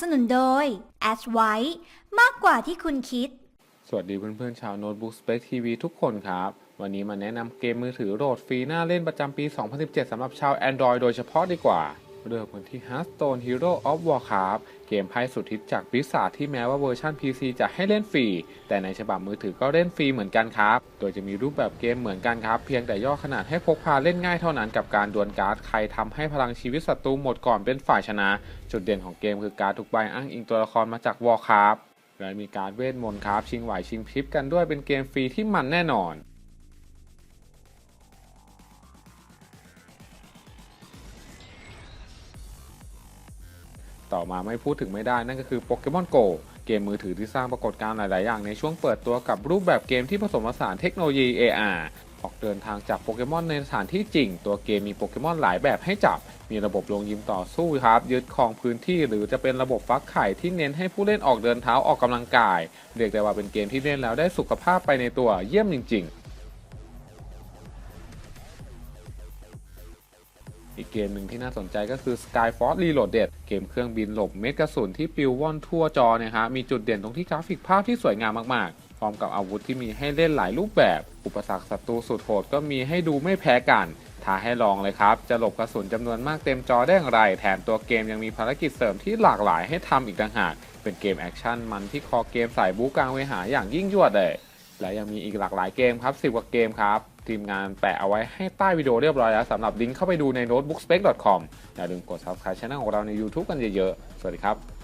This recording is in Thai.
สนุนโดย a d w i มากกว่าที่คุณคิด สวัสดีเพื่อนๆชาวโน้ตบุ๊กสเปคทีวีทุกคนครับ วันนี้มาแนะนำเกมมือถือโหลดฟรีน่าเล่นประจำปี 2017สำหรับชาว Android โดยเฉพาะดีกว่า เริ่มกันที่ Hearthstone Hero of Warcraft เกมไพ่สุดฮิตจากปีศาที่แม้ว่าเวอร์ชัน PC จะให้เล่นฟรี แต่ในฉบับมือถือก็เล่นฟรีเหมือนกันครับ โดยจะมีรูปแบบเกมเหมือนกันครับ เพียงแต่ย่อขนาดให้พกพาเล่นง่ายเท่านั้นกับการดวลการ์ด ใครทำให้พลังชีวิตศัตรูหมดก่อนเป็นฝ่ายชนะ จุดเด่นของเกมคือการดทุกใบอ้างอิงตัวละครมาจาก Warcraft และมีการเวทมนต์ครับ ชิงไหวชิงพริบกันด้วยเป็นเกมฟรีที่มันแน่นอน ต่อมาไม่พูดถึงไม่ได้นั่นก็คือโปเกมอนโกเกมมือถือที่สร้างปรากฏการณ์หลาย ๆ อย่างในช่วงเปิดตัวกับรูปแบบเกมที่ผสมผสานเทคโนโลยี AR ออกเดินทางจากโปเกมอนในสถานที่จริง ตัวเกมมีโปเกมอนหลายแบบให้จับ มีระบบลงยิมต่อสู้ครับยึดครองพื้นที่ หรือจะเป็นระบบฟักไข่ที่เน้นให้ผู้เล่นออกเดินเท้าออกกำลังกาย เรียกได้ว่าเป็นเกมที่เล่นแล้วได้สุขภาพไปในตัวเยี่ยมจริง ๆ อีกเกมหนึ่งที่น่าสนใจก็คือ Skyforce Reloaded เกมเครื่องบินหลบเม็ดกระสุนที่ปิวว่อนทั่วจอเนี่ยฮะมีจุดเด่นตรงที่กราฟิกภาพที่สวยงามมากๆ พร้อมกับอาวุธที่มีให้เล่นหลายรูปแบบ อุปสรรคศัตรูสุดโหดก็มีให้ดูไม่แพ้กันท้าให้ลองเลยครับ จะหลบกระสุนจำนวนมากเต็มจอได้อย่างไร แถมตัวเกมยังมีภารกิจเสริมที่หลากหลายให้ทำอีกต่างหาก เป็นเกมแอคชั่นมันที่คอเกมสายบู๊กลางเวหาอย่างยิ่งยวดเลย และยังมีอีกหลากหลายเกมครับ 10กว่าเกมครับ ทีมงานแปะเอาไว้ให้ใต้วิดีโอเรียบร้อยแล้วสำหรับลิงก์เข้าไปดูใน notebookspec.com อย่าลืมกด subscribe ช่องของเราใน YouTube กันเยอะๆ สวัสดีครับ